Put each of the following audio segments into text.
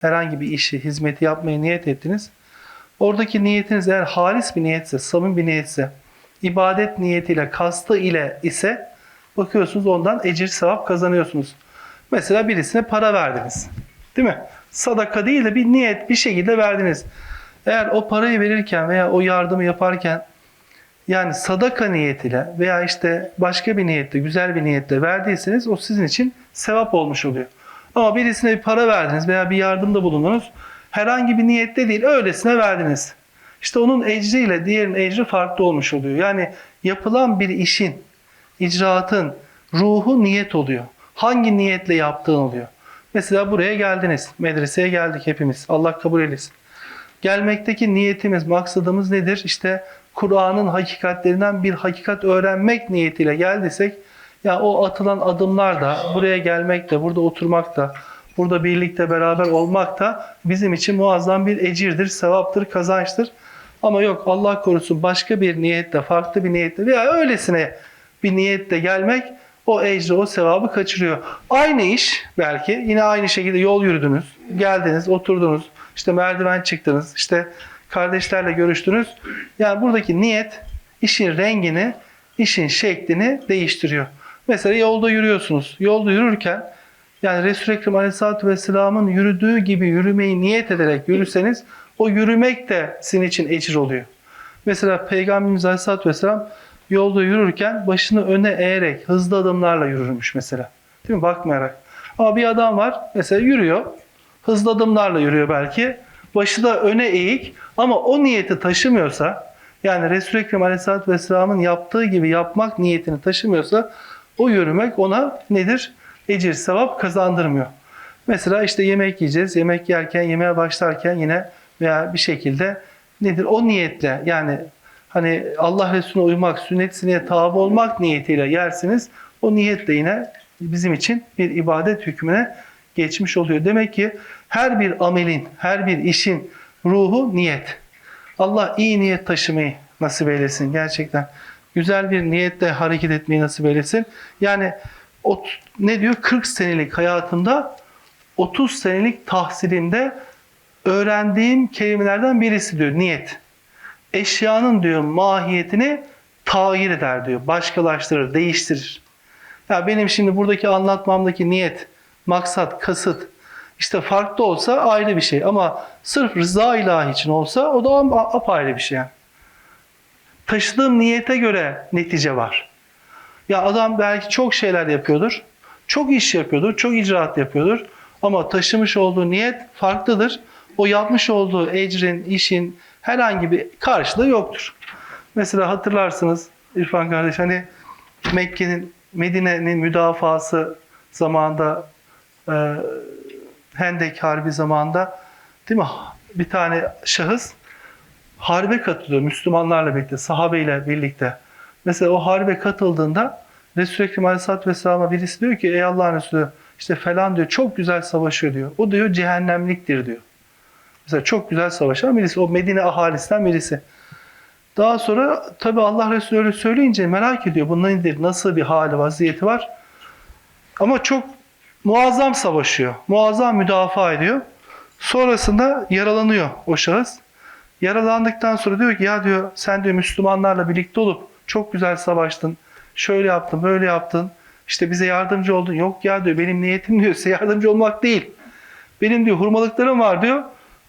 herhangi bir işi, hizmeti yapmaya niyet ettiniz. Oradaki niyetiniz eğer halis bir niyetse, samimi bir niyetse, ibadet niyetiyle, kastı ile ise bakıyorsunuz ondan ecir sevap kazanıyorsunuz. Mesela birisine para verdiniz. Değil mi? Sadaka değil de bir niyet bir şekilde verdiniz. Eğer o parayı verirken veya o yardımı yaparken yani sadaka niyetiyle veya işte başka bir niyetle, güzel bir niyetle verdiyseniz o sizin için sevap olmuş oluyor. Ama birisine bir para verdiniz veya bir yardımda bulundunuz. Herhangi bir niyette değil, öylesine verdiniz. İşte onun ecriyle diğerinin ecri farklı olmuş oluyor. Yani yapılan bir işin, icraatın ruhu niyet oluyor. Hangi niyetle yaptığın oluyor. Mesela buraya geldiniz. Medreseye geldik hepimiz. Allah kabul eylesin. Gelmekteki niyetimiz, maksadımız nedir? İşte Kur'an'ın hakikatlerinden bir hakikat öğrenmek niyetiyle geldiysek ya o atılan adımlar da buraya gelmek de, burada oturmak da, burada birlikte beraber olmak da bizim için muazzam bir ecirdir, sevaptır, kazançtır. Ama yok Allah korusun başka bir niyetle, farklı bir niyetle veya öylesine bir niyetle gelmek o ecri, o sevabı kaçırıyor. Aynı iş belki yine aynı şekilde yol yürüdünüz, geldiniz, oturdunuz, işte merdiven çıktınız, işte kardeşlerle görüştünüz. Yani buradaki niyet işin rengini, işin şeklini değiştiriyor. Mesela yolda yürüyorsunuz. Yolda yürürken yani Resul-i Ekrem Aleyhisselatü Vesselam'ın yürüdüğü gibi yürümeyi niyet ederek yürüseniz o yürümek de sizin için ecir oluyor. Mesela Peygamberimiz Aleyhisselatü Vesselam yolda yürürken başını öne eğerek hızlı adımlarla yürürmüş mesela. Değil mi? Bakmayarak. Ama bir adam var mesela yürüyor. Hızlı adımlarla yürüyor belki. Başı da öne eğik ama o niyeti taşımıyorsa yani Resul-i Ekrem Aleyhisselatü Vesselam'ın yaptığı gibi yapmak niyetini taşımıyorsa o yürümek ona nedir? Ecir, sevap kazandırmıyor. Mesela işte yemek yiyeceğiz. Yemek yerken, yemeğe başlarken yine veya bir şekilde nedir? O niyetle yani hani Allah Resulüne uymak, sünnet sineye tabi olmak niyetiyle yersiniz. O niyet de yine bizim için bir ibadet hükmüne geçmiş oluyor. Demek ki her bir amelin, her bir işin ruhu niyet. Allah iyi niyet taşımayı nasip eylesin gerçekten. Güzel bir niyetle hareket etmeyi nasip eylesin. Yani o, ne diyor? 40 senelik hayatımda 30 senelik tahsilimde öğrendiğim kelimelerden birisi diyor niyet. Eşyanın diyor mahiyetini tağyir eder diyor. Başkalaştırır, değiştirir. Ya benim şimdi buradaki anlatmamdaki niyet, maksat, kasıt işte farklı olsa ayrı bir şey ama sırf rıza ilahi için olsa o da apayrı bir şey yani. Taşıdığım niyete göre netice var. Ya adam belki çok şeyler yapıyordur. Çok iş yapıyordur, çok icraat yapıyordur. Ama taşımış olduğu niyet farklıdır. O yapmış olduğu ecrin, işin herhangi bir karşılığı yoktur. Mesela hatırlarsınız İrfan kardeş hani Mekke'nin, Medine'nin müdafası zamanında e, Hendek Harbi zamanında değil mi? Bir tane şahıs harbe katılıyor Müslümanlarla birlikte, sahabeyle birlikte. Mesela o harbe katıldığında Resul-i Ekrem Aleyhisselatü Vesselam'a birisi diyor ki ey Allah'ın Resulü işte falan diyor çok güzel savaşıyor diyor. O diyor cehennemliktir diyor. Mesela çok güzel savaşan birisi. O Medine ahalisinden birisi. Daha sonra tabi Allah Resulü öyle söyleyince merak ediyor. Bu nedir? Nasıl bir hali, vaziyeti var? Ama çok muazzam savaşıyor. Muazzam müdafaa ediyor. Sonrasında yaralanıyor o şahıs. Yaralandıktan sonra diyor ki ya diyor sen diyor Müslümanlarla birlikte olup çok güzel savaştın. Şöyle yaptın, böyle yaptın. İşte bize yardımcı oldun. Yok ya diyor benim niyetim diyor size yardımcı olmak değil. Benim diyor hurmalıklarım var diyor.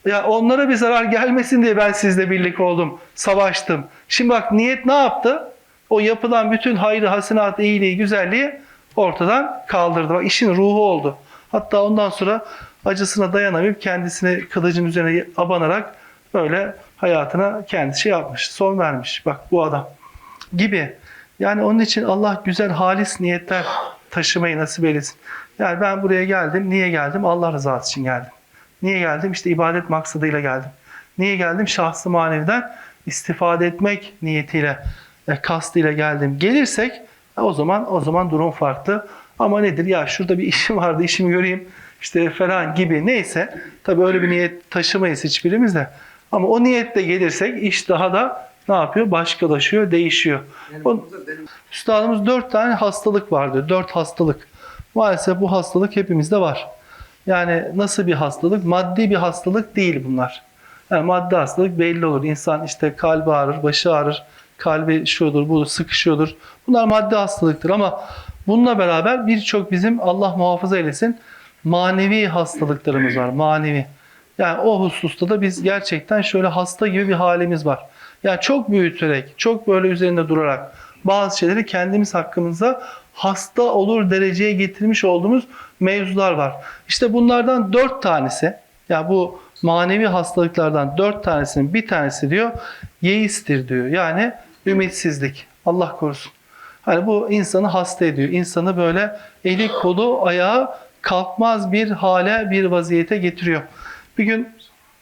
Ya onlara bir zarar gelmesin diye ben sizle birlik oldum. Savaştım. Şimdi bak niyet ne yaptı? O yapılan bütün hayrı, hasenat, iyiliği, güzelliği ortadan kaldırdı. Bak işin ruhu oldu. Hatta ondan sonra acısına dayanamayıp kendisini kılıcın üzerine abanarak böyle hayatına kendisi şey yapmış, son vermiş. Bak bu adam gibi. Yani onun için Allah güzel halis niyetler taşımayı nasip eylesin. Yani ben buraya geldim. Niye geldim? Allah rızası için geldim. Niye geldim? İşte ibadet maksadıyla geldim. Niye geldim? Şahsı maneviden istifade etmek niyetiyle, e, kastıyla geldim. Gelirsek e, o zaman o zaman durum farklı. Ama nedir? Ya şurada bir işim vardı, işimi göreyim işte falan gibi neyse. Tabii öyle bir niyet taşımayız hiçbirimiz de. Ama o niyetle gelirsek iş daha da ne yapıyor? Başkalaşıyor, değişiyor. Yani O- benim Üstadımız dört tane hastalık vardı. Dört hastalık. Maalesef bu hastalık hepimizde var. Yani nasıl bir hastalık? Maddi bir hastalık değil bunlar. Yani maddi hastalık belli olur. İnsan işte kalbi ağrır, başı ağrır, kalbi şudur, budur, sıkışıyordur. Bunlar maddi hastalıktır ama bununla beraber birçok bizim Allah muhafaza eylesin manevi hastalıklarımız var. Manevi. Yani o hususta da biz gerçekten şöyle hasta gibi bir halimiz var. Yani çok büyüterek, çok böyle üzerinde durarak bazı şeyleri kendimiz hakkımızda hasta olur dereceye getirmiş olduğumuz mevzular var. İşte bunlardan dört tanesi, yani bu manevi hastalıklardan dört tanesinin bir tanesi diyor, yeistir diyor. Yani ümitsizlik. Allah korusun. Hani bu insanı hasta ediyor. İnsanı böyle eli kolu ayağı kalkmaz bir hale bir vaziyete getiriyor. Bir gün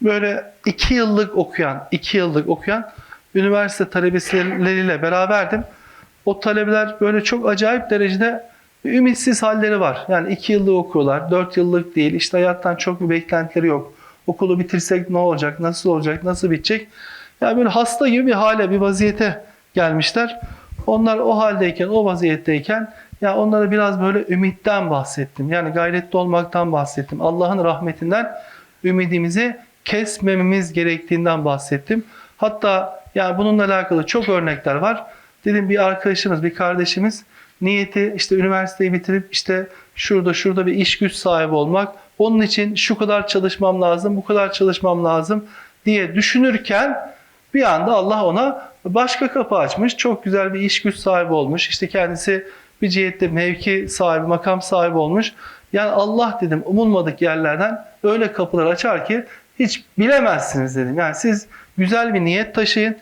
böyle iki yıllık okuyan, iki yıllık okuyan üniversite talebesleriyle beraberdim. O talebeler böyle çok acayip derecede ümitsiz halleri var. Yani iki yıllık okuyorlar, dört yıllık değil. İşte hayattan çok bir beklentileri yok. Okulu bitirsek ne olacak, nasıl olacak, nasıl bitecek? Yani böyle hasta gibi bir hale, bir vaziyete gelmişler. Onlar o haldeyken, o vaziyetteyken ya onlara biraz böyle ümitten bahsettim. Yani gayretli olmaktan bahsettim. Allah'ın rahmetinden ümidimizi kesmememiz gerektiğinden bahsettim. Hatta yani bununla alakalı çok örnekler var. Dedim bir arkadaşımız, bir kardeşimiz niyeti işte üniversiteyi bitirip işte şurada şurada bir iş güç sahibi olmak. Onun için şu kadar çalışmam lazım, bu kadar çalışmam lazım diye düşünürken bir anda Allah ona başka kapı açmış. Çok güzel bir iş güç sahibi olmuş. İşte kendisi bir cihette mevki sahibi, makam sahibi olmuş. Yani Allah dedim umulmadık yerlerden öyle kapılar açar ki hiç bilemezsiniz dedim. Yani siz güzel bir niyet taşıyın,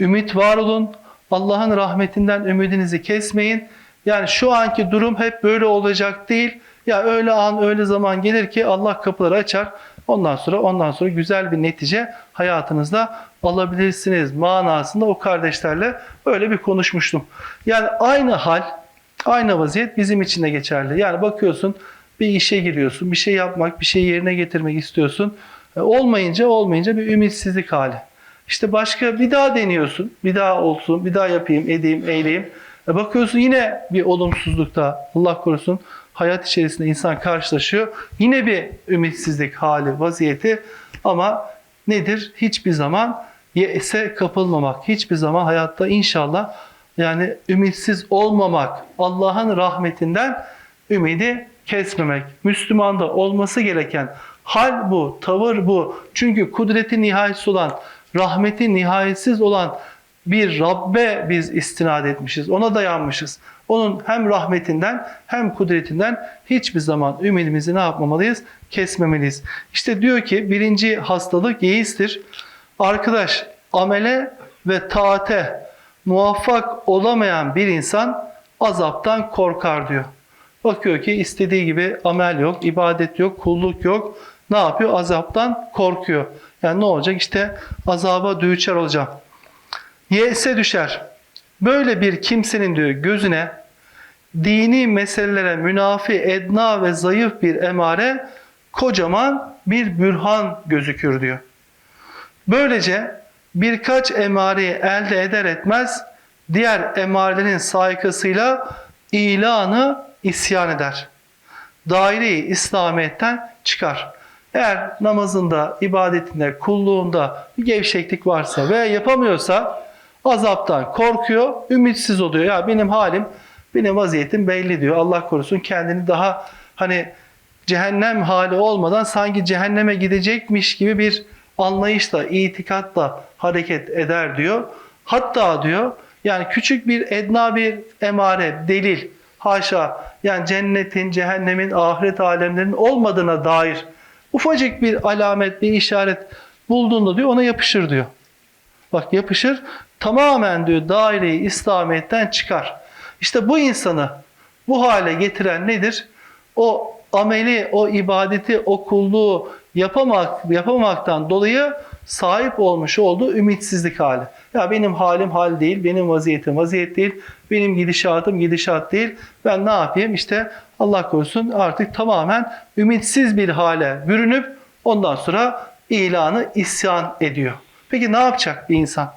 ümit var olun, Allah'ın rahmetinden ümidinizi kesmeyin. Yani şu anki durum hep böyle olacak değil. Ya öyle an öyle zaman gelir ki Allah kapıları açar. Ondan sonra ondan sonra güzel bir netice hayatınızda alabilirsiniz manasında o kardeşlerle öyle bir konuşmuştum. Yani aynı hal, aynı vaziyet bizim için de geçerli. Yani bakıyorsun bir işe giriyorsun, bir şey yapmak, bir şey yerine getirmek istiyorsun. E, Olmayınca olmayınca bir ümitsizlik hali. İşte başka bir daha deniyorsun. Bir daha olsun, bir daha yapayım, edeyim, eyleyeyim. E bakıyorsun yine bir olumsuzlukta Allah korusun hayat içerisinde insan karşılaşıyor. Yine bir ümitsizlik hali, vaziyeti ama nedir? Hiçbir zaman yese kapılmamak. Hiçbir zaman hayatta inşallah yani ümitsiz olmamak. Allah'ın rahmetinden ümidi kesmemek. Müslümanda olması gereken hal bu, tavır bu. Çünkü kudreti nihayetsiz olan, rahmeti nihayetsiz olan bir Rabbe biz istinad etmişiz. Ona dayanmışız. Onun hem rahmetinden hem kudretinden hiçbir zaman ümidimizi ne yapmamalıyız? Kesmemeliyiz. İşte diyor ki birinci hastalık yeistir. Arkadaş amele ve taate muvaffak olamayan bir insan azaptan korkar diyor. Bakıyor ki istediği gibi amel yok, ibadet yok, kulluk yok. Ne yapıyor? Azaptan korkuyor. Yani ne olacak? İşte azaba düçar olacak. Yese düşer. Böyle bir kimsenin diyor gözüne dini meselelere münafi, edna ve zayıf bir emare kocaman bir bürhan gözükür diyor. Böylece birkaç emareyi elde eder etmez diğer emarelerin saykasıyla ilanı isyan eder. Daire-i İslamiyet'ten çıkar. Eğer namazında, ibadetinde, kulluğunda bir gevşeklik varsa veya yapamıyorsa azaptan korkuyor, ümitsiz oluyor. Ya benim halim, benim vaziyetim belli diyor. Allah korusun kendini daha hani cehennem hali olmadan sanki cehenneme gidecekmiş gibi bir anlayışla, itikatla hareket eder diyor. Hatta diyor yani küçük bir edna bir emare, delil, haşa yani cennetin, cehennemin, ahiret alemlerinin olmadığına dair ufacık bir alamet, bir işaret bulduğunda diyor ona yapışır diyor. Bak yapışır tamamen diyor daireyi İslamiyet'ten çıkar. İşte bu insanı bu hale getiren nedir? O ameli, o ibadeti, o kulluğu yapamak, yapamaktan dolayı sahip olmuş olduğu ümitsizlik hali. Ya benim halim hal değil, benim vaziyetim vaziyet değil, benim gidişatım gidişat değil. Ben ne yapayım? İşte Allah korusun artık tamamen ümitsiz bir hale bürünüp ondan sonra ilanı isyan ediyor. Peki ne yapacak bir insan?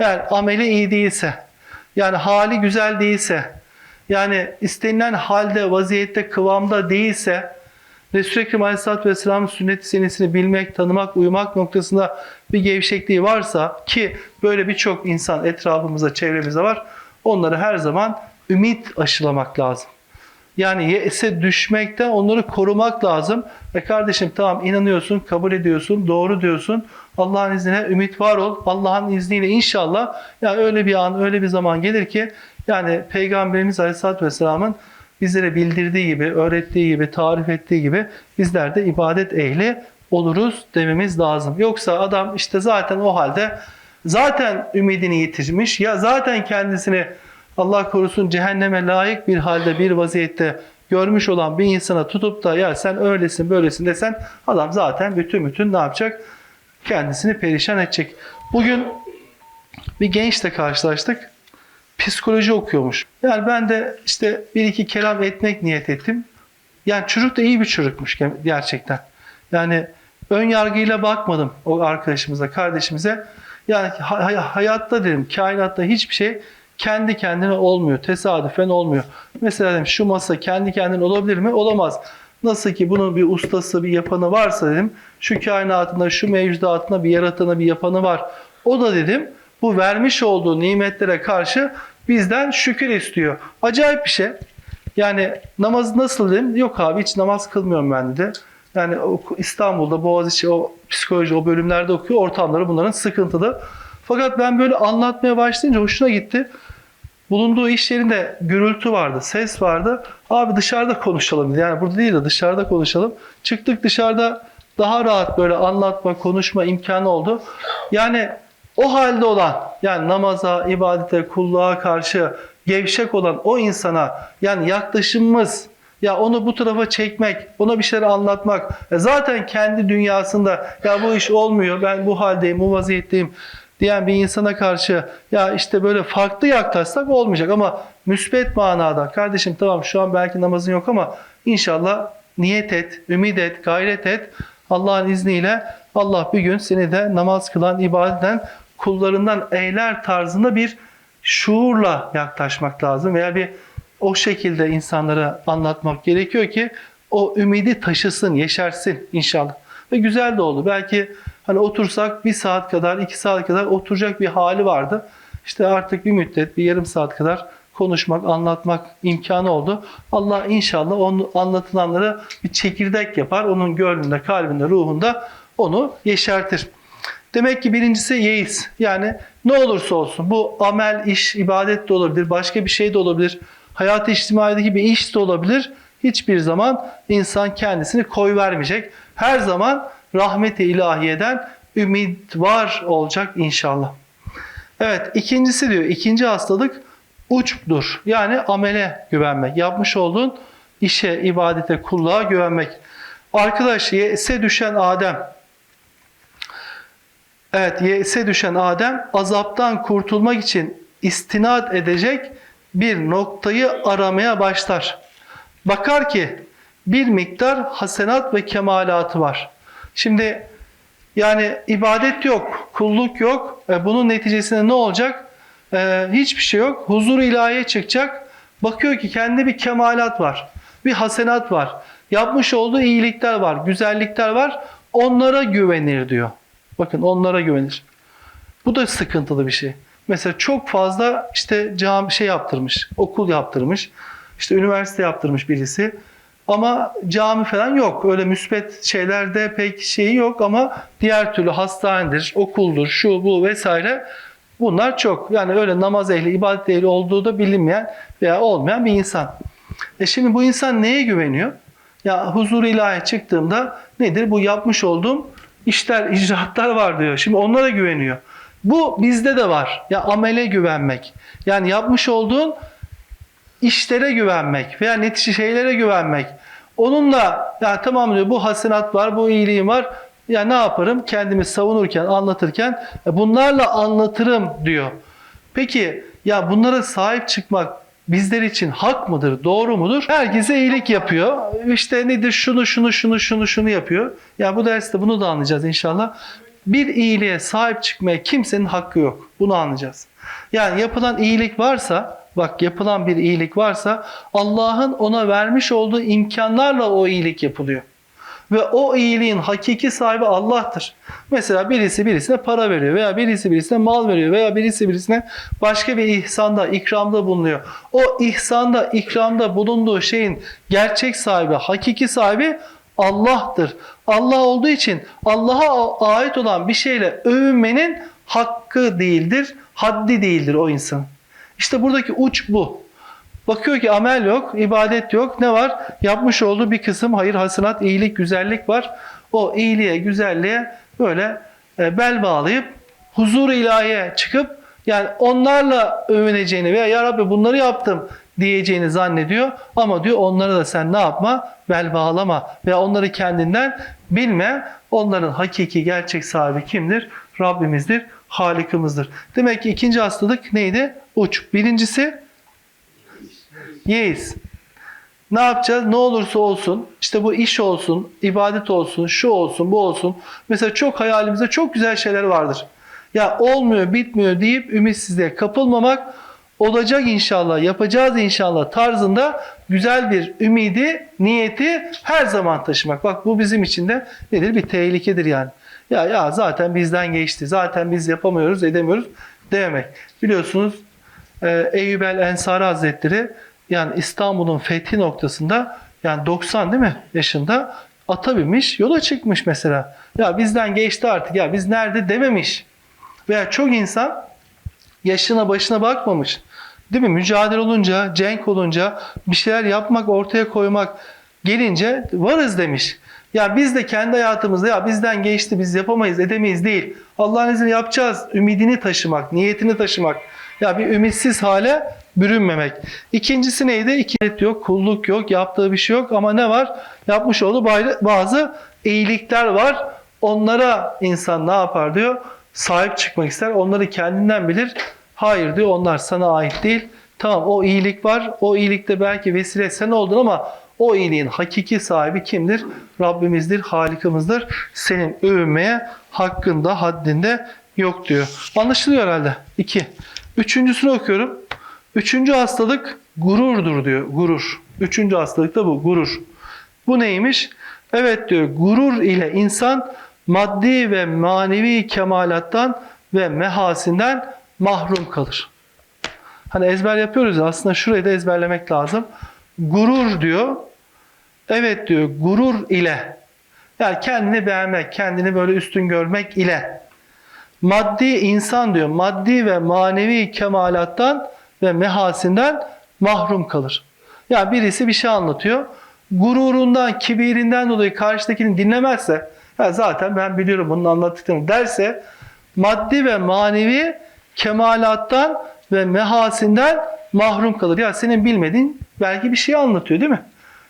Eğer ameli iyi değilse, yani hali güzel değilse, yani istenilen halde, vaziyette, kıvamda değilse, Resul-i Ekrem Aleyhisselatü Vesselam'ın sünnet-i senesini bilmek, tanımak, uyumak noktasında bir gevşekliği varsa ki böyle birçok insan etrafımızda, çevremizde var. Onları her zaman ümit aşılamak lazım. Yani yese düşmekten onları korumak lazım. Ve kardeşim tamam inanıyorsun, kabul ediyorsun, doğru diyorsun. Allah'ın izniyle ümit var ol. Allah'ın izniyle inşallah yani öyle bir an, öyle bir zaman gelir ki yani Peygamberimiz Aleyhisselatü Vesselam'ın bizlere bildirdiği gibi, öğrettiği gibi, tarif ettiği gibi bizler de ibadet ehli oluruz dememiz lazım. Yoksa adam işte zaten o halde zaten ümidini yitirmiş ya zaten kendisini Allah korusun cehenneme layık bir halde bir vaziyette görmüş olan bir insana tutup da ya sen öylesin böylesin desen adam zaten bütün bütün ne yapacak? Kendisini perişan edecek. Bugün bir gençle karşılaştık. Psikoloji okuyormuş. Yani ben de işte bir iki kelam etmek niyet ettim. Yani çocuk da iyi bir çocukmuş gerçekten. Yani ön yargıyla bakmadım o arkadaşımıza, kardeşimize. Yani hay- hayatta dedim, kainatta hiçbir şey kendi kendine olmuyor. Tesadüfen olmuyor. Mesela dedim şu masa kendi kendine olabilir mi? Olamaz. Nasıl ki bunun bir ustası, bir yapanı varsa dedim. Şu kainatında, şu mevcudatında bir yaratanı, bir yapanı var. O da dedim bu vermiş olduğu nimetlere karşı bizden şükür istiyor. Acayip bir şey. Yani namaz nasıl dedim? Yok abi hiç namaz kılmıyorum ben dedi. Yani İstanbul'da Boğaziçi o psikoloji o bölümlerde okuyor. Ortamları bunların sıkıntılı. Fakat ben böyle anlatmaya başlayınca hoşuna gitti. Bulunduğu iş yerinde gürültü vardı, ses vardı. Abi dışarıda konuşalım dedi. Yani burada değil de dışarıda konuşalım. Çıktık dışarıda daha rahat böyle anlatma, konuşma imkanı oldu. Yani o halde olan yani namaza, ibadete, kulluğa karşı gevşek olan o insana yani yaklaşımımız ya onu bu tarafa çekmek, ona bir şeyler anlatmak. E zaten kendi dünyasında ya bu iş olmuyor, ben bu haldeyim, bu vaziyetteyim diyen bir insana karşı ya işte böyle farklı yaklaşsak olmayacak ama müsbet manada kardeşim tamam şu an belki namazın yok ama inşallah niyet et, ümit et, gayret et. Allah'ın izniyle Allah bir gün seni de namaz kılan, ibadet eden kullarından eyler tarzında bir şuurla yaklaşmak lazım veya bir o şekilde insanlara anlatmak gerekiyor ki o ümidi taşısın, yeşersin inşallah. Ve güzel de oldu. Belki hani otursak bir saat kadar, iki saat kadar oturacak bir hali vardı. İşte artık bir müddet, bir yarım saat kadar konuşmak, anlatmak imkanı oldu. Allah inşallah onu anlatılanları bir çekirdek yapar. Onun gönlünde, kalbinde, ruhunda onu yeşertir. Demek ki birincisi yeis. Yani ne olursa olsun bu amel, iş, ibadet de olabilir, başka bir şey de olabilir. Hayat-ı içtimaideki bir iş de olabilir. Hiçbir zaman insan kendisini koy vermeyecek. Her zaman rahmeti ilahiyeden ümit var olacak inşallah. Evet ikincisi diyor ikinci hastalık uçdur. Yani amele güvenmek. Yapmış olduğun işe, ibadete, kulluğa güvenmek. Arkadaş yese düşen Adem. Evet yese düşen Adem azaptan kurtulmak için istinad edecek bir noktayı aramaya başlar. Bakar ki bir miktar hasenat ve kemalatı var. Şimdi yani ibadet yok, kulluk yok. E, bunun neticesinde ne olacak? E, hiçbir şey yok. Huzur ilahiye çıkacak. Bakıyor ki kendi bir kemalat var. Bir hasenat var. Yapmış olduğu iyilikler var, güzellikler var. Onlara güvenir diyor. Bakın onlara güvenir. Bu da sıkıntılı bir şey. Mesela çok fazla işte cami şey yaptırmış, okul yaptırmış, işte üniversite yaptırmış birisi. Ama cami falan yok. Öyle müspet şeylerde pek şeyi yok ama diğer türlü hastanedir, okuldur, şu bu vesaire bunlar çok. Yani öyle namaz ehli, ibadet ehli olduğu da bilinmeyen veya olmayan bir insan. E şimdi bu insan neye güveniyor? Ya huzur ilahi çıktığımda nedir? Bu yapmış olduğum işler, icraatlar var diyor. Şimdi onlara güveniyor. Bu bizde de var. Ya amele güvenmek. Yani yapmış olduğun işlere güvenmek veya netice şeylere güvenmek. Onunla ya tamam diyor bu hasenat var, bu iyiliğim var. Ya ne yaparım? Kendimi savunurken, anlatırken e, bunlarla anlatırım diyor. Peki ya bunlara sahip çıkmak bizler için hak mıdır, doğru mudur? Herkese iyilik yapıyor. İşte nedir şunu şunu şunu şunu şunu yapıyor. Ya bu derste bunu da anlayacağız inşallah. Bir iyiliğe sahip çıkmaya kimsenin hakkı yok. Bunu anlayacağız. Yani yapılan iyilik varsa, bak yapılan bir iyilik varsa Allah'ın ona vermiş olduğu imkanlarla o iyilik yapılıyor. Ve o iyiliğin hakiki sahibi Allah'tır. Mesela birisi birisine para veriyor veya birisi birisine mal veriyor veya birisi birisine başka bir ihsanda, ikramda bulunuyor. O ihsanda, ikramda bulunduğu şeyin gerçek sahibi, hakiki sahibi Allah'tır. Allah olduğu için Allah'a ait olan bir şeyle övünmenin hakkı değildir, haddi değildir o insanın. İşte buradaki uç bu. Bakıyor ki amel yok, ibadet yok. Ne var? Yapmış olduğu bir kısım hayır, hasenat, iyilik, güzellik var. O iyiliğe, güzelliğe böyle e, bel bağlayıp huzur ilahiye çıkıp yani onlarla övüneceğini veya ya Rabbi bunları yaptım diyeceğini zannediyor. Ama diyor onlara da sen ne yapma? Bel bağlama veya onları kendinden bilme. Onların hakiki gerçek sahibi kimdir? Rabbimizdir, Halikimizdir. Demek ki ikinci hastalık neydi? Uç. Birincisi yeis. Ne yapacağız? Ne olursa olsun, işte bu iş olsun, ibadet olsun, şu olsun, bu olsun. Mesela çok hayalimizde çok güzel şeyler vardır. Ya olmuyor, bitmiyor deyip ümitsizliğe kapılmamak, olacak inşallah, yapacağız inşallah tarzında güzel bir ümidi, niyeti her zaman taşımak. Bak bu bizim için de nedir? Bir tehlikedir yani. Ya ya zaten bizden geçti, zaten biz yapamıyoruz, edemiyoruz demek. Biliyorsunuz e, Eyyub el Ensari Hazretleri yani İstanbul'un fethi noktasında yani 90 değil mi yaşında ata binmiş yola çıkmış mesela. Ya bizden geçti artık ya biz nerede dememiş. Veya çok insan yaşına başına bakmamış. Değil mi? Mücadele olunca, cenk olunca bir şeyler yapmak, ortaya koymak gelince varız demiş. Ya biz de kendi hayatımızda ya bizden geçti biz yapamayız edemeyiz değil. Allah'ın izniyle yapacağız. Ümidini taşımak, niyetini taşımak. Ya bir ümitsiz hale bürünmemek. İkincisi neydi? İkilet yok, kulluk yok, yaptığı bir şey yok ama ne var? Yapmış olduğu bazı iyilikler var. Onlara insan ne yapar diyor? Sahip çıkmak ister. Onları kendinden bilir. Hayır diyor onlar sana ait değil. Tamam o iyilik var. O iyilikte belki vesile sen oldun ama o iyiliğin hakiki sahibi kimdir? Rabbimizdir, Halikimizdir. Senin övünmeye hakkında, haddinde yok diyor. Anlaşılıyor herhalde. İki. Üçüncüsünü okuyorum. Üçüncü hastalık gururdur diyor. Gurur. Üçüncü hastalık da bu. Gurur. Bu neymiş? Evet diyor gurur ile insan maddi ve manevi kemalattan ve mehasinden mahrum kalır. Hani ezber yapıyoruz ya aslında şurayı da ezberlemek lazım. Gurur diyor. Evet diyor gurur ile yani kendini beğenmek, kendini böyle üstün görmek ile maddi insan diyor maddi ve manevi kemalattan ve mehasinden mahrum kalır. Yani birisi bir şey anlatıyor. Gururundan, kibirinden dolayı karşıdakini dinlemezse ya zaten ben biliyorum bunun anlattıklarını derse maddi ve manevi kemalattan ve mehasinden mahrum kalır. Ya senin bilmediğin belki bir şey anlatıyor değil mi?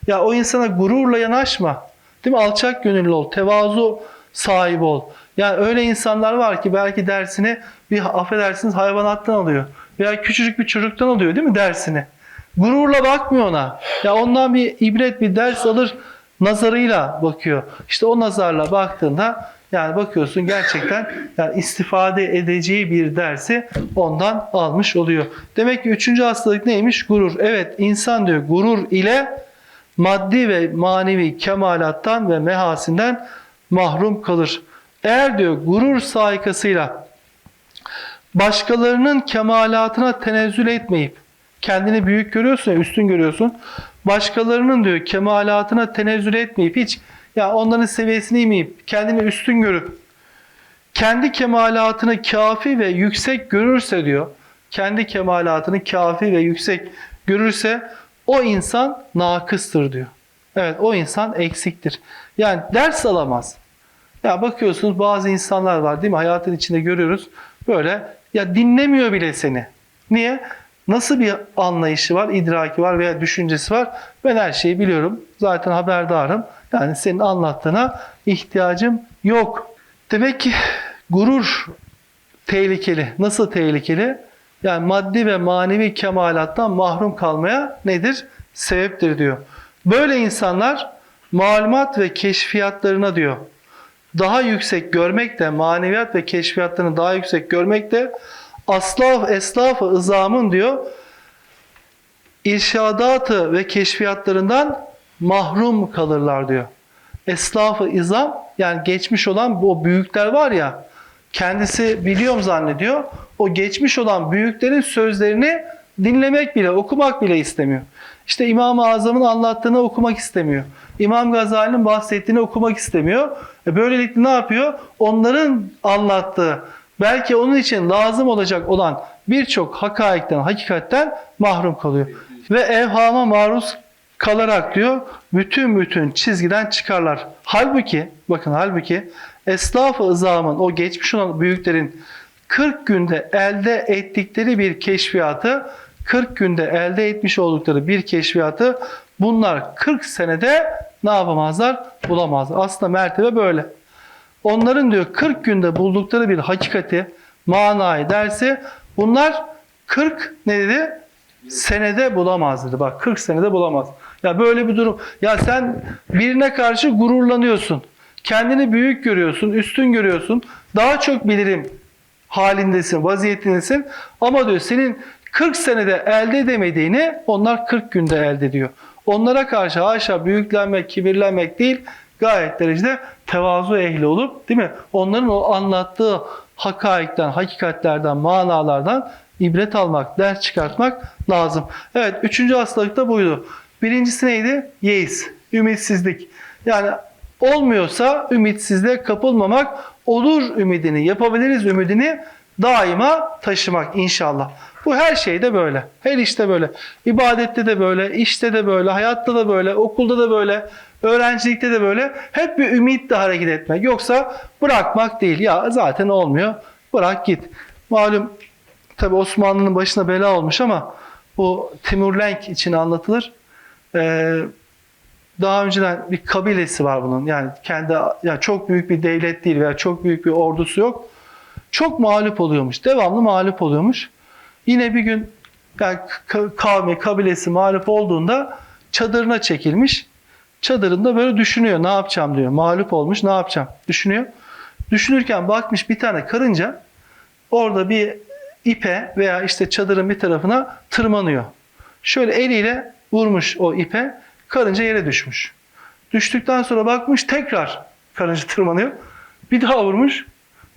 Ya o insana gururla yanaşma. Değil mi? Alçak gönüllü ol, tevazu sahibi ol. Yani öyle insanlar var ki belki dersini bir affedersiniz hayvanattan alıyor. Veya küçücük bir çocuktan alıyor değil mi dersini? Gururla bakmıyor ona. Ya ondan bir ibret, bir ders alır nazarıyla bakıyor. İşte o nazarla baktığında yani bakıyorsun gerçekten yani istifade edeceği bir dersi ondan almış oluyor. Demek ki üçüncü hastalık neymiş? Gurur. Evet insan diyor gurur ile maddi ve manevi kemalattan ve mehasinden mahrum kalır. Eğer diyor gurur saykasıyla başkalarının kemalatına tenezzül etmeyip kendini büyük görüyorsun ya üstün görüyorsun. Başkalarının diyor kemalatına tenezzül etmeyip hiç ya onların seviyesini inmeyip kendini üstün görüp kendi kemalatını kafi ve yüksek görürse diyor. Kendi kemalatını kafi ve yüksek görürse o insan nakıstır diyor. Evet o insan eksiktir. Yani ders alamaz. Ya bakıyorsunuz bazı insanlar var değil mi? Hayatın içinde görüyoruz. Böyle ya dinlemiyor bile seni. Niye? Nasıl bir anlayışı var, idraki var veya düşüncesi var? Ben her şeyi biliyorum. Zaten haberdarım. Yani senin anlattığına ihtiyacım yok. Demek ki gurur tehlikeli. Nasıl tehlikeli? Yani maddi ve manevi kemalattan mahrum kalmaya nedir? Sebeptir diyor. Böyle insanlar malumat ve keşfiyatlarına diyor daha yüksek görmek de maneviyat ve keşfiyatlarını daha yüksek görmek de aslaf eslaf-ı ızamın diyor irşadatı ve keşfiyatlarından mahrum kalırlar diyor. Eslafı izam yani geçmiş olan bu büyükler var ya kendisi biliyorum zannediyor. O geçmiş olan büyüklerin sözlerini dinlemek bile, okumak bile istemiyor. İşte İmam-ı Azam'ın anlattığını okumak istemiyor. İmam Gazali'nin bahsettiğini okumak istemiyor. E böylelikle ne yapıyor? Onların anlattığı, belki onun için lazım olacak olan birçok hakaikten, hakikatten mahrum kalıyor. Ve evhama maruz kalarak diyor bütün bütün çizgiden çıkarlar. Halbuki bakın halbuki eslaf-ı ızamın o geçmiş olan büyüklerin 40 günde elde ettikleri bir keşfiyatı 40 günde elde etmiş oldukları bir keşfiyatı bunlar 40 senede ne yapamazlar? Bulamazlar. Aslında mertebe böyle. Onların diyor 40 günde buldukları bir hakikati, manayı derse bunlar 40 ne dedi? Senede bulamaz dedi. Bak 40 senede bulamaz. Ya böyle bir durum. Ya sen birine karşı gururlanıyorsun. Kendini büyük görüyorsun, üstün görüyorsun. Daha çok bilirim halindesin, vaziyetindesin. Ama diyor senin 40 senede elde edemediğini onlar 40 günde elde ediyor. Onlara karşı haşa büyüklenmek, kibirlenmek değil, gayet derecede tevazu ehli olup değil mi? Onların o anlattığı hakaikten, hakikatlerden, manalardan ibret almak, ders çıkartmak lazım. Evet, üçüncü hastalık da buydu. Birincisi neydi? Yeis, ümitsizlik. Yani olmuyorsa ümitsizliğe kapılmamak, olur ümidini, yapabiliriz ümidini daima taşımak inşallah. Bu her şeyde böyle. Her işte böyle. İbadette de böyle, işte de böyle, hayatta da böyle, okulda da böyle, öğrencilikte de böyle. Hep bir ümitle hareket etmek. Yoksa bırakmak değil. Ya zaten olmuyor. Bırak git. Malum tabi Osmanlı'nın başına bela olmuş ama bu Timurlenk için anlatılır. Ee, daha önceden bir kabilesi var bunun. Yani kendi yani çok büyük bir devlet değil veya çok büyük bir ordusu yok. Çok mağlup oluyormuş. Devamlı mağlup oluyormuş. Yine bir gün yani ka- kavmi, kabilesi mağlup olduğunda çadırına çekilmiş. Çadırında böyle düşünüyor. Ne yapacağım diyor. Mağlup olmuş. Ne yapacağım? Düşünüyor. Düşünürken bakmış bir tane karınca orada bir ipe veya işte çadırın bir tarafına tırmanıyor. Şöyle eliyle vurmuş o ipe. Karınca yere düşmüş. Düştükten sonra bakmış tekrar karınca tırmanıyor. Bir daha vurmuş.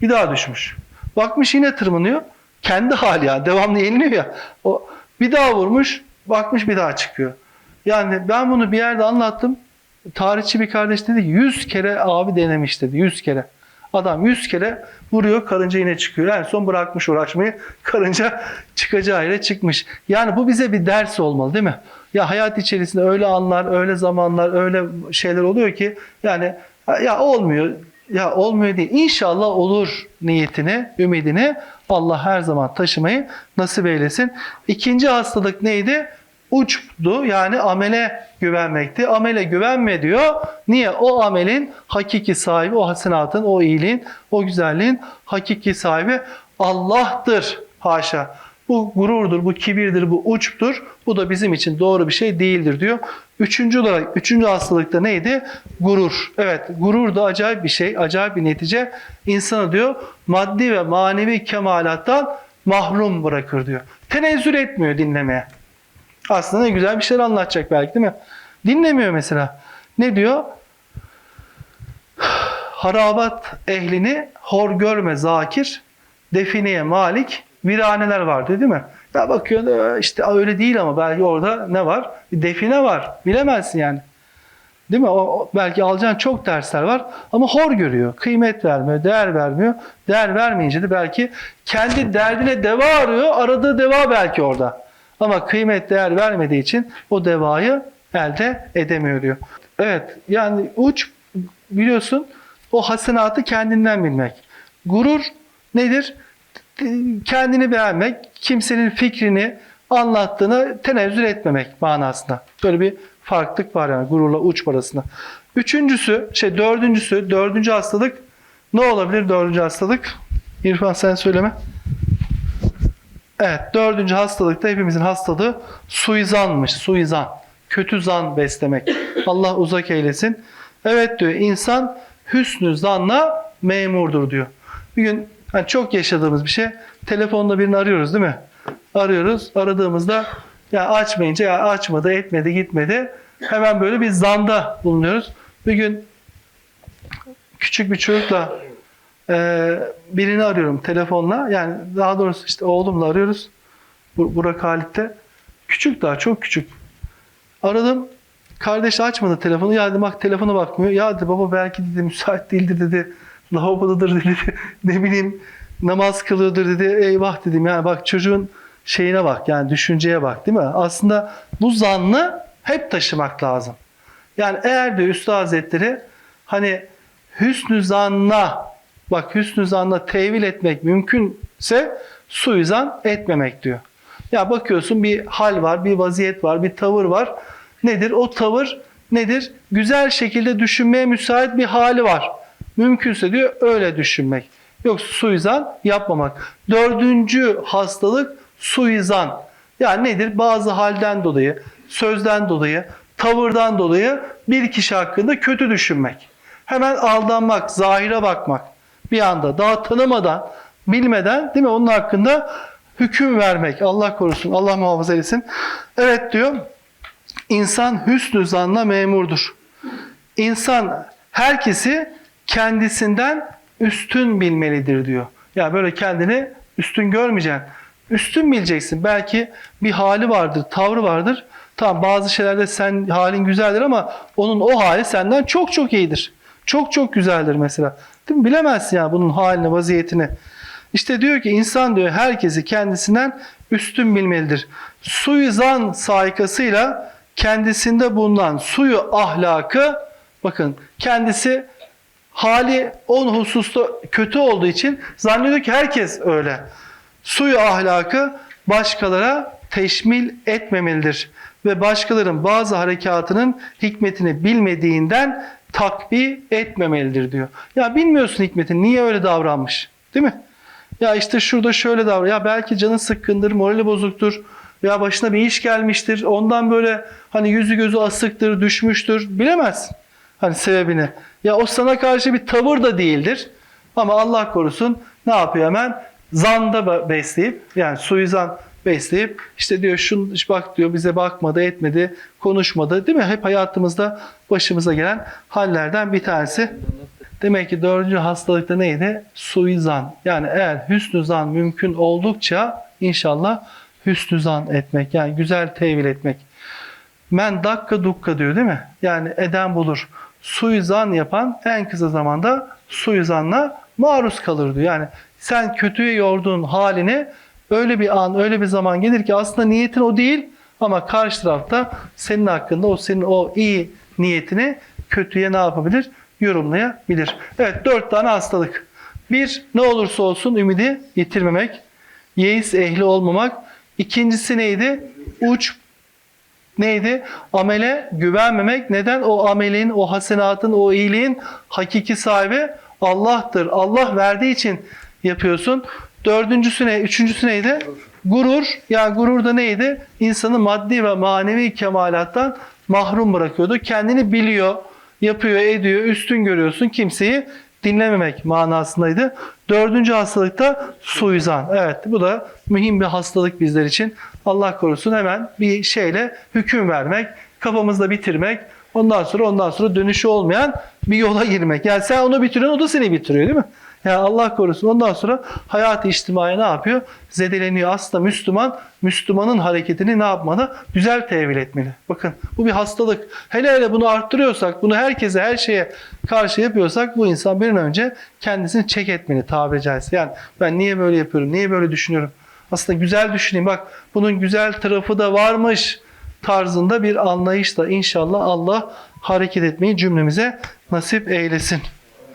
Bir daha düşmüş. Bakmış yine tırmanıyor. Kendi hali ya. Devamlı yeniliyor ya. O bir daha vurmuş. Bakmış bir daha çıkıyor. Yani ben bunu bir yerde anlattım. Tarihçi bir kardeş dedi ki 100 kere abi denemiş dedi. 100 kere. Adam 100 kere vuruyor karınca yine çıkıyor. En son bırakmış uğraşmayı. Karınca çıkacağı yere çıkmış. Yani bu bize bir ders olmalı değil mi? Ya hayat içerisinde öyle anlar, öyle zamanlar, öyle şeyler oluyor ki yani ya olmuyor. Ya olmuyor değil. İnşallah olur niyetini, ümidini Allah her zaman taşımayı nasip eylesin. İkinci hastalık neydi? Uçtu yani amele güvenmekti. Amele güvenme diyor. Niye? O amelin hakiki sahibi, o hasenatın, o iyiliğin, o güzelliğin hakiki sahibi Allah'tır. Haşa. Bu gururdur, bu kibirdir, bu uçtur. Bu da bizim için doğru bir şey değildir diyor. Üçüncü olarak, üçüncü hastalıkta neydi? Gurur. Evet, gurur da acayip bir şey, acayip bir netice. İnsanı diyor maddi ve manevi kemalattan mahrum bırakır diyor. Tenezzül etmiyor dinlemeye. Aslında ne güzel bir şeyler anlatacak belki değil mi? Dinlemiyor mesela. Ne diyor? Harabat ehlini hor görme zakir, defineye malik, viraneler var diyor değil mi? Ya bakıyor işte öyle değil ama belki orada ne var? Bir define var. Bilemezsin yani. Değil mi? O- belki alacağın çok dersler var ama hor görüyor. Kıymet vermiyor, değer vermiyor. Değer vermeyince de belki kendi derdine deva arıyor. Aradığı deva belki orada. Ama kıymet değer vermediği için o devayı elde edemiyor diyor. Evet yani uç biliyorsun o hasenatı kendinden bilmek. Gurur nedir? Kendini beğenmek, kimsenin fikrini anlattığını tenezzül etmemek manasında. Böyle bir farklılık var yani gururla uç arasında. Üçüncüsü, şey dördüncüsü, dördüncü hastalık ne olabilir dördüncü hastalık? İrfan sen söyleme. Evet, dördüncü hastalıkta hepimizin hastalığı suizanmış, suizan. Kötü zan beslemek. Allah uzak eylesin. Evet diyor, insan hüsnü zanla memurdur diyor. Bir gün hani çok yaşadığımız bir şey, telefonda birini arıyoruz değil mi? Arıyoruz, aradığımızda ya açmayınca ya açmadı, etmedi, gitmedi. Hemen böyle bir zanda bulunuyoruz. Bir gün küçük bir çocukla e, birini arıyorum telefonla. Yani daha doğrusu işte oğlumla arıyoruz. Bu- Burak Halit'te. Küçük daha çok küçük. Aradım. Kardeş açmadı telefonu. Ya dedim bak telefona bakmıyor. Ya dedi baba belki dedi müsait değildir dedi. Lavabodadır dedi. ne bileyim namaz kılıyordur dedi. Eyvah dedim yani bak çocuğun şeyine bak yani düşünceye bak değil mi? Aslında bu zannı hep taşımak lazım. Yani eğer de Üstad Hazretleri hani hüsnü zanna bak hüsnü zanna tevil etmek mümkünse suizan etmemek diyor. Ya bakıyorsun bir hal var, bir vaziyet var, bir tavır var. Nedir? O tavır nedir? Güzel şekilde düşünmeye müsait bir hali var. Mümkünse diyor öyle düşünmek. Yoksa suizan yapmamak. Dördüncü hastalık suizan. Yani nedir? Bazı halden dolayı, sözden dolayı, tavırdan dolayı bir kişi hakkında kötü düşünmek. Hemen aldanmak, zahire bakmak. Bir anda daha tanımadan, bilmeden değil mi onun hakkında hüküm vermek. Allah korusun, Allah muhafaza etsin. Evet diyor, insan hüsnü zanla memurdur. İnsan herkesi kendisinden üstün bilmelidir diyor. Ya böyle kendini üstün görmeyeceksin. Üstün bileceksin. Belki bir hali vardır, tavrı vardır. Tamam bazı şeylerde sen halin güzeldir ama onun o hali senden çok çok iyidir. Çok çok güzeldir mesela. Değil mi? Bilemezsin ya bunun halini, vaziyetini. İşte diyor ki insan diyor herkesi kendisinden üstün bilmelidir. Suizan saykasıyla kendisinde bulunan suyu ahlakı bakın kendisi hali on hususta kötü olduğu için zannediyor ki herkes öyle. Suyu ahlakı başkalara teşmil etmemelidir ve başkalarının bazı harekatının hikmetini bilmediğinden takbi etmemelidir diyor. Ya bilmiyorsun hikmetini niye öyle davranmış değil mi? Ya işte şurada şöyle davran. Ya belki canı sıkkındır, morali bozuktur. Ya başına bir iş gelmiştir. Ondan böyle hani yüzü gözü asıktır, düşmüştür. Bilemezsin. Hani sebebini. Ya o sana karşı bir tavır da değildir. Ama Allah korusun ne yapıyor hemen? Zanda be- besleyip yani suizan besleyip işte diyor şun bak diyor bize bakmadı etmedi konuşmadı değil mi? Hep hayatımızda başımıza gelen hallerden bir tanesi. Demek ki dördüncü hastalıkta neydi? Suizan. Yani eğer hüsnü zan mümkün oldukça inşallah hüsnü zan etmek. Yani güzel tevil etmek. Men dakika dukka diyor değil mi? Yani eden bulur. Suizan yapan en kısa zamanda suizanla maruz kalır diyor. Yani sen kötüye yorduğun halini öyle bir an, öyle bir zaman gelir ki aslında niyetin o değil ama karşı tarafta senin hakkında o senin o iyi niyetini kötüye ne yapabilir? Yorumlayabilir. Evet dört tane hastalık. Bir ne olursa olsun ümidi yitirmemek. Yeis ehli olmamak. İkincisi neydi? Uç neydi? Amele güvenmemek. Neden? O amelin, o hasenatın, o iyiliğin hakiki sahibi Allah'tır. Allah verdiği için yapıyorsun. Dördüncüsü ne? Üçüncüsü neydi? Gurur. Yani gurur da neydi? İnsanı maddi ve manevi kemalattan mahrum bırakıyordu. Kendini biliyor, yapıyor, ediyor, üstün görüyorsun. Kimseyi dinlememek manasındaydı. Dördüncü hastalık da suizan. Evet bu da mühim bir hastalık bizler için. Allah korusun hemen bir şeyle hüküm vermek, kafamızda bitirmek, ondan sonra ondan sonra dönüşü olmayan bir yola girmek. Yani sen onu bitiriyorsun, o da seni bitiriyor değil mi? Yani Allah korusun ondan sonra hayat-ı içtimai ne yapıyor? Zedeleniyor. Aslında Müslüman, Müslümanın hareketini ne yapmalı? Güzel tevil etmeli. Bakın bu bir hastalık. Hele hele bunu arttırıyorsak, bunu herkese, her şeye karşı yapıyorsak bu insan bir an önce kendisini çek etmeli tabiri caizse. Yani ben niye böyle yapıyorum, niye böyle düşünüyorum? Aslında güzel düşüneyim. Bak bunun güzel tarafı da varmış tarzında bir anlayışla inşallah Allah hareket etmeyi cümlemize nasip eylesin.